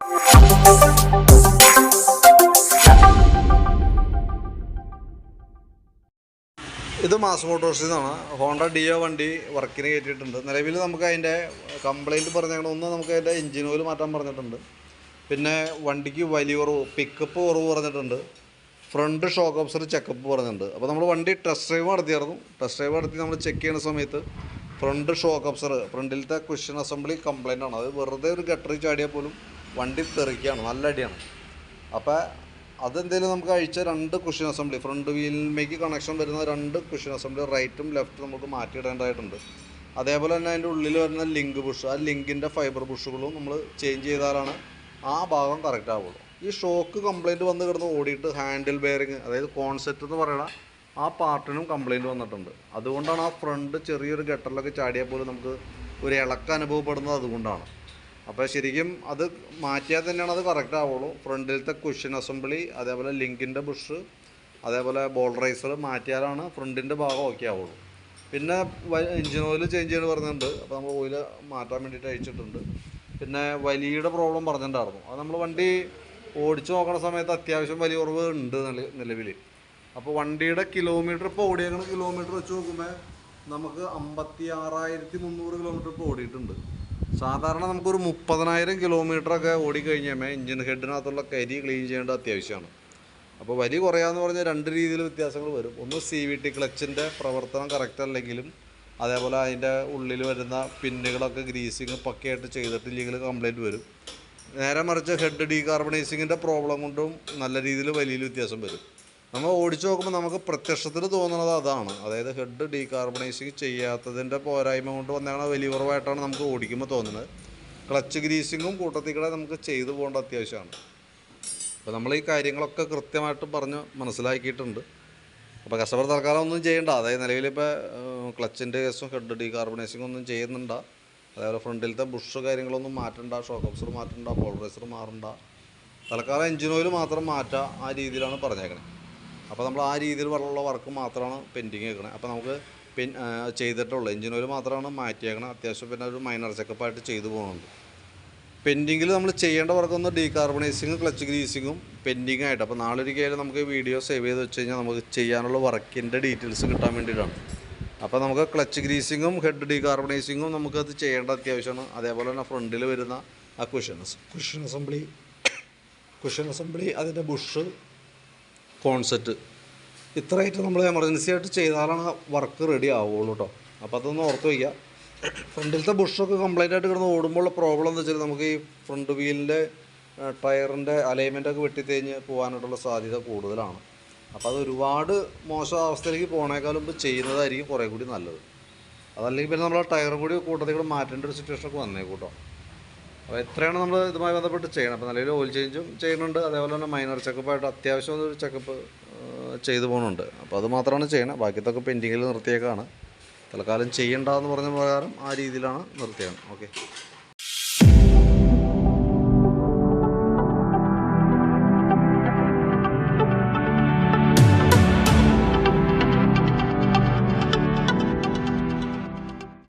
ഇത് മാസ് മോട്ടോഴ്സിൽ നിന്നാണ് Honda deo വണ്ടി വർക്കിന് കയറ്റിയിട്ടുണ്ട്. നിലവിൽ നമുക്ക് അതിന്റെ കംപ്ലൈന്റ് പറഞ്ഞാൽ ഒന്ന് നമുക്ക് അതിന്റെ എഞ്ചിൻ ഓയിൽ മാറ്റാൻ പറഞ്ഞിട്ടുണ്ട്. പിന്നെ വണ്ടിക്ക് വലിയ കുറവ് പിക്കപ്പ് കുറവ് പറഞ്ഞിട്ടുണ്ട്. ഫ്രണ്ട് ഷോക്ക് ഓഫ്സർ ചെക്കപ്പ് പറഞ്ഞിട്ടുണ്ട്. അപ്പോൾ നമ്മൾ വണ്ടി ടെസ്റ്റ് ഡ്രൈവ് നടത്തിയായിരുന്നു. ടെസ്റ്റ് ഡ്രൈവ് നടത്തി നമ്മൾ ചെക്ക് ചെയ്യുന്ന സമയത്ത് ഫ്രണ്ട് ഷോക്ക് ഓഫ്സർ ഫ്രണ്ടിലത്തെ ക്വസ്റ്റ്യൻ അസംബ്ലി കംപ്ലൈന്റ് ആണ്. അത് വെറുതെ ഒരു ഗട്ടറി ചാടിയാൽ പോലും വണ്ടി തെറിക്കുകയാണ് നല്ല അടിയാണ്. അപ്പോൾ അതെന്തെങ്കിലും നമുക്ക് അഴിച്ച രണ്ട് കുഷൻ അസംബ്ലി ഫ്രണ്ട് വീലിലേക്ക് കണക്ഷൻ വരുന്ന രണ്ട് കുഷൻ അസംബ്ലി റൈറ്റും ലെഫ്റ്റും നമുക്ക് മാറ്റിയിടേണ്ടതായിട്ടുണ്ട്. അതേപോലെ തന്നെ അതിന്റെ ഉള്ളിൽ വരുന്ന ലിങ്ക് ബുഷ് ആ ലിങ്കിന്റെ ഫൈബർ ബുഷുകളും നമ്മൾ ചേഞ്ച് ചെയ്താലാണ് ആ ഭാഗം കറക്റ്റ് ആവുള്ളൂ. ഈ ഷോക്ക് കംപ്ലൈന്റ് വന്ന് കിടന്ന് ഓടിയിട്ട് ഹാൻഡിൽ ബെയറിങ് അതായത് കോൺസെപ്റ്റ് എന്ന് പറയുന്ന ആ പാർട്ടിനും കംപ്ലൈന്റ് വന്നിട്ടുണ്ട്. അതുകൊണ്ടാണ് ആ ഫ്രണ്ട് ചെറിയൊരു ഗട്ടറിലൊക്കെ ചാടിയാൽ പോലും നമുക്ക് ഒരു ഇളക്കം അനുഭവപ്പെടുന്നത് അതുകൊണ്ടാണ്. അപ്പോൾ ശരിക്കും അത് മാറ്റിയാൽ തന്നെയാണ് അത് കറക്റ്റ് ആവുള്ളൂ. ഫ്രണ്ടിലത്തെ കുഷൻ അസംബ്ലി അതേപോലെ ലിങ്കിന്റെ ബുഷ് അതേപോലെ ബോൾ റൈസർ മാറ്റിയാലാണ് ഫ്രണ്ടിന്റെ ഭാഗം ഓക്കെ ആവുള്ളൂ. പിന്നെ എഞ്ചിൻ ഓയിൽ ചേഞ്ച് ചെയ്യാൻ പറഞ്ഞിട്ടുണ്ട്. അപ്പോൾ നമ്മൾ ഓയിൽ മാറ്റാൻ വേണ്ടിയിട്ട് അയച്ചിട്ടുണ്ട്. പിന്നെ വലിയുടെ പ്രോബ്ലം പറഞ്ഞിട്ടുണ്ടായിരുന്നു. അത് നമ്മൾ വണ്ടി ഓടിച്ചു നോക്കുന്ന സമയത്ത് അത്യാവശ്യം വലിയ കുറവ് ഉണ്ട് നിലവിൽ. അപ്പോൾ വണ്ടിയുടെ കിലോമീറ്റർ ഇപ്പോൾ ഓടിയേക്കുന്ന കിലോമീറ്റർ വെച്ച് നോക്കുമ്പോൾ നമുക്ക് അമ്പത്തി ആറായിരത്തി മുന്നൂറ് കിലോമീറ്റർ ഇപ്പോൾ ഓടിയിട്ടുണ്ട്. സാധാരണ നമുക്കൊരു മുപ്പതിനായിരം കിലോമീറ്ററൊക്കെ ഓടിക്കഴിഞ്ഞാൽ എഞ്ചിൻ ഹെഡിനകത്തുള്ള കരി ക്ലീൻ ചെയ്യേണ്ട അത്യാവശ്യമാണ്. അപ്പോൾ വലി കുറയാന്ന് പറഞ്ഞാൽ രണ്ട് രീതിയിൽ വ്യത്യാസങ്ങൾ വരും. ഒന്ന് സി വി ടി ക്ലച്ചിന്റെ പ്രവർത്തനം കറക്റ്റ് അല്ലെങ്കിലും അതേപോലെ അതിന്റെ ഉള്ളിൽ വരുന്ന പിന്നുകളൊക്കെ ഗ്രീസിങ് പക്കയായിട്ട് ചെയ്തിട്ടില്ലെങ്കിൽ കംപ്ലൈന്റ് വരും. നേരെ മറിച്ച് ഹെഡ് ഡീകാർബണൈസിങ്ങിന്റെ പ്രോബ്ലം കൊണ്ടും നല്ല രീതിയിൽ വലിയ വ്യത്യാസം വരും. നമ്മൾ ഓടിച്ചു നോക്കുമ്പോൾ നമുക്ക് പ്രത്യക്ഷത്തിൽ തോന്നുന്നത് അതാണ്. അതായത് ഹെഡ് ഡീകാർബണൈസിങ് ചെയ്യാത്തതിന്റെ പോരായ്മ കൊണ്ട് വന്നതാണ് വലിയ കുറവായിട്ടാണ് നമുക്ക് ഓടിക്കുമ്പോൾ തോന്നുന്നത്. ക്ലച്ച് ഗ്രീസിങ്ങും കൂട്ടത്തിൽ കൂടെ നമുക്ക് ചെയ്തു പോകേണ്ട അത്യാവശ്യമാണ്. അപ്പോൾ നമ്മൾ ഈ കാര്യങ്ങളൊക്കെ കൃത്യമായിട്ട് പറഞ്ഞ് മനസ്സിലാക്കിയിട്ടുണ്ട്. അപ്പോൾ കസ്റ്റമർ തൽക്കാലം ഒന്നും ചെയ്യണ്ട. അതായത് നിലവിലിപ്പോൾ ക്ലച്ചിന്റെ കേസും ഹെഡ് ഡീകാർബണൈസിങ് ഒന്നും ചെയ്യുന്നുണ്ട. അതേപോലെ ഫ്രണ്ടിലത്തെ ബുഷ് കാര്യങ്ങളൊന്നും മാറ്റണ്ട. ഷോക്ക് ഓബ്സർ മാറ്റണ്ട. പോളറൈസർ മാറണ്ട. തൽക്കാലം എഞ്ചിൻ ഓയിൽ മാത്രം മാറ്റുക ആ രീതിയിലാണ് പറഞ്ഞേക്കണേ. അപ്പോൾ നമ്മൾ ആ രീതിയിൽ ഉള്ള വർക്ക് മാത്രമാണ് പെൻഡിങ് വെക്കുന്നത് അപ്പോൾ നമുക്ക് പെൻ ചെയ്തിട്ടുള്ളൂ. എഞ്ചിൻ ഓയിൽ മാത്രമാണ് മാറ്റിയേക്കണം. അത്യാവശ്യം പിന്നെ ഒരു മൈനർ ചെക്കപ്പായിട്ട് ചെയ്തു പോകുന്നുണ്ട്. പെൻഡിങ്ങിൽ നമ്മൾ ചെയ്യേണ്ട വർക്ക് ഒന്ന് ഡീകാർബണൈസിങ്ങും ക്ലച്ച് ഗ്രീസിങ്ങും പെൻഡിങ് ആയിട്ട്. അപ്പോൾ നാളെ ഒരിക്കലും നമുക്ക് വീഡിയോ സേവ് ചെയ്ത് വെച്ച് കഴിഞ്ഞാൽ നമുക്ക് ചെയ്യാനുള്ള വർക്കിന്റെ ഡീറ്റെയിൽസ് കിട്ടാൻ വേണ്ടിയിട്ടാണ്. അപ്പോൾ നമുക്ക് ക്ലച്ച് ഗ്രീസിങ്ങും ഹെഡ് ഡീകാർബണൈസിങ്ങും നമുക്കത് ചെയ്യേണ്ട അത്യാവശ്യമാണ്. അതേപോലെ തന്നെ ഫ്രണ്ടിൽ വരുന്ന ആ cushions cushion assembly cushion assembly അതിന്റെ ബുഷ് കോൺസെറ്റ് ഇത്രയായിട്ട് നമ്മൾ എമർജൻസി ആയിട്ട് ചെയ്താലാണ് വർക്ക് റെഡി ആവുള്ളൂ കേട്ടോ അപ്പോൾ അതൊന്ന് ഓർത്ത് വയ്ക്കുക ഫ്രണ്ടിലത്തെ ബുഷൊക്കെ കംപ്ലൈന്റ് ആയിട്ട് കിടന്ന് ഓടുമ്പോൾ ഉള്ള പ്രോബ്ലം എന്ന് വെച്ചാൽ നമുക്ക് ഈ ഫ്രണ്ട് വീലിന്റെ ടയറിന്റെ അലൈൻമെന്റൊക്കെ വെട്ടിത്തേഞ്ഞ് പോകാനായിട്ടുള്ള സാധ്യത കൂടുതലാണ്. അപ്പോൾ അത് ഒരുപാട് മോശം അവസ്ഥയിലേക്ക് പോണേക്കാളും മുമ്പ് ചെയ്യുന്നതായിരിക്കും കുറേ കൂടി നല്ലത്. അതല്ലെങ്കിൽ പിന്നെ നമ്മൾ ടയറും കൂടി കൂട്ടത്തിൽ കൂടെ മാറ്റേണ്ട ഒരു സിറ്റുവേഷനൊക്കെ വന്നേക്കൂട്ടോ അപ്പോൾ എത്രയാണ് നമ്മൾ ഇതുമായി ബന്ധപ്പെട്ട് ചെയ്യണം? അപ്പോൾ നല്ലൊരു ഓയിൽ ചേഞ്ചും ചെയ്യുന്നുണ്ട്. അതേപോലെ തന്നെ മൈനർ ചെക്കപ്പായിട്ട് അത്യാവശ്യം ഒരു ചെക്കപ്പ് ചെയ്തു പോകുന്നുണ്ട് അപ്പോൾ അത് മാത്രമാണ് ചെയ്യണം. ബാക്കിയതൊക്കെ പെൻഡിങ്ങിൽ നിർത്തിയേക്കാണ്. തൽക്കാലം ചെയ്യണ്ടെന്ന് പറഞ്ഞ പ്രകാരം ആ രീതിയിലാണ് നിർത്തിയാണ് ഓക്കെ